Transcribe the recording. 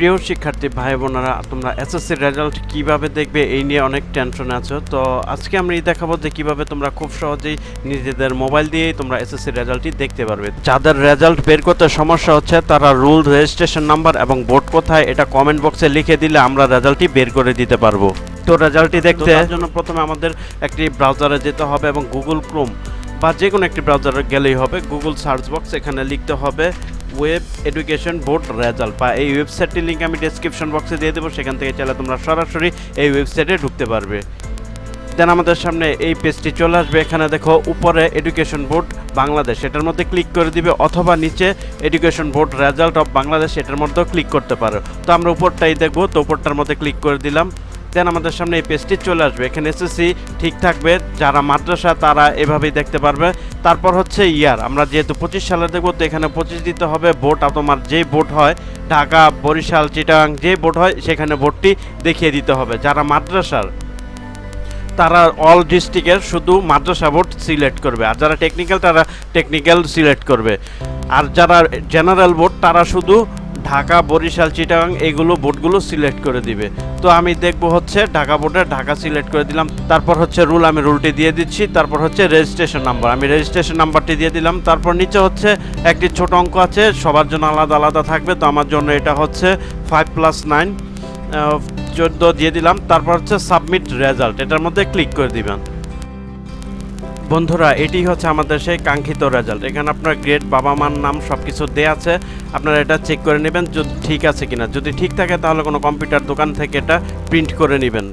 প্রিয় শিক্ষার্থী ভাই বোনেরা, তোমরা এসএসসি রেজাল্ট কীভাবে দেখবে এই নিয়ে অনেক টেনশন আছো? তো আজকে আমি দেখাবো যে কীভাবে তোমরা খুব সহজেই নিজেদের মোবাইল দিয়েই তোমরা এসএসসি রেজাল্টটি দেখতে পারবে। যাদের রেজাল্ট বের করতে সমস্যা হচ্ছে, তারা রুল রেজিস্ট্রেশন নাম্বার এবং বোর্ড কোথায় এটা কমেন্ট বক্সে লিখে দিলে আমরা রেজাল্টটি বের করে দিতে পারব। তো রেজাল্টটি দেখতে জন্য প্রথমে আমাদের একটি ব্রাউজারে যেতে হবে এবং গুগল ক্রোম বা যে কোনো একটি ব্রাউজারে গেলেই হবে। গুগল সার্চ বক্স এখানে লিখতে হবে। ওয়েব এডুকেশন বোর্ড রেজাল্ট বা এই ওয়েবসাইটটির লিঙ্ক আমি ডেসক্রিপশন বক্সে দিয়ে দেবো, সেখান থেকে চাইলে তোমরা সরাসরি এই ওয়েবসাইটে ঢুকতে পারবে। দেন আমাদের সামনে এই পেজটি চলে আসবে, এখানে দেখো উপরে এডুকেশন বোর্ড বাংলাদেশ এটার মধ্যে ক্লিক করে দিবে, অথবা নিচে education board result of Bangladesh এটার মধ্যেও ক্লিক করতে পারো। তো আমরা উপরটাই দেখব, তো উপরটার মধ্যে ক্লিক করে দিলাম। দেন আমাদের সামনে এই পেজটি চলে আসবে। এখানে এসএসসি ঠিক থাকবে, যারা মাদ্রাসা তারা এভাবেই দেখতে পারবে। তারপর হচ্ছে ইয়ার, আমরা যেহেতু পঁচিশ সালে দেখব, তো এখানে পঁচিশ দিতে হবে ভোট। তোমার যেই ভোট হয়, ঢাকা, বরিশাল চিটাং যে ভোট হয়, সেখানে ভোটটি দেখিয়ে দিতে হবে। যারা মাদ্রাসার, তারা অল ডিস্ট্রিক্টের শুধু মাদ্রাসা বোর্ড সিলেক্ট করবে। আর যারা টেকনিক্যাল তারা টেকনিক্যাল সিলেক্ট করবে। আর যারা জেনারেল বোর্ড তারা শুধু ঢাকা, বরিশাল, চিটাগাং এগুলো বোর্ডগুলো সিলেক্ট করে দিবে। তো আমি দেখব হচ্ছে ঢাকা বোর্ডে ঢাকা সিলেক্ট করে দিলাম, তারপর হচ্ছে রুল আমি রুলটি দিয়ে দিচ্ছি, তারপর হচ্ছে রেজিস্ট্রেশন নাম্বার। আমি রেজিস্ট্রেশন নাম্বারটি দিয়ে দিলাম, তারপর নিচে হচ্ছে একটি ছোট অঙ্ক আছে, সবার জন্য আলাদা আলাদা থাকবে, তো আমার জন্য এটা হচ্ছে ফাইভ প্লাস নাইন চোদ্দ দিয়ে দিলাম, তারপর হচ্ছে সাবমিট রেজাল্ট এটার মধ্যে ক্লিক করে দিবেন। বন্ধুরা, এটি হচ্ছে আমাদের সেই কাঙ্ক্ষিত রেজাল্ট এখানে আপনার গ্রেড বাবা মার নাম সব কিছু দেওয়া আছে। আপনারা এটা চেক করে নেবেন, যদি ঠিক আছে কিনা। যদি ঠিক থাকে, তাহলে কোনো কম্পিউটার দোকান থেকে এটা প্রিন্ট করে নেবেন।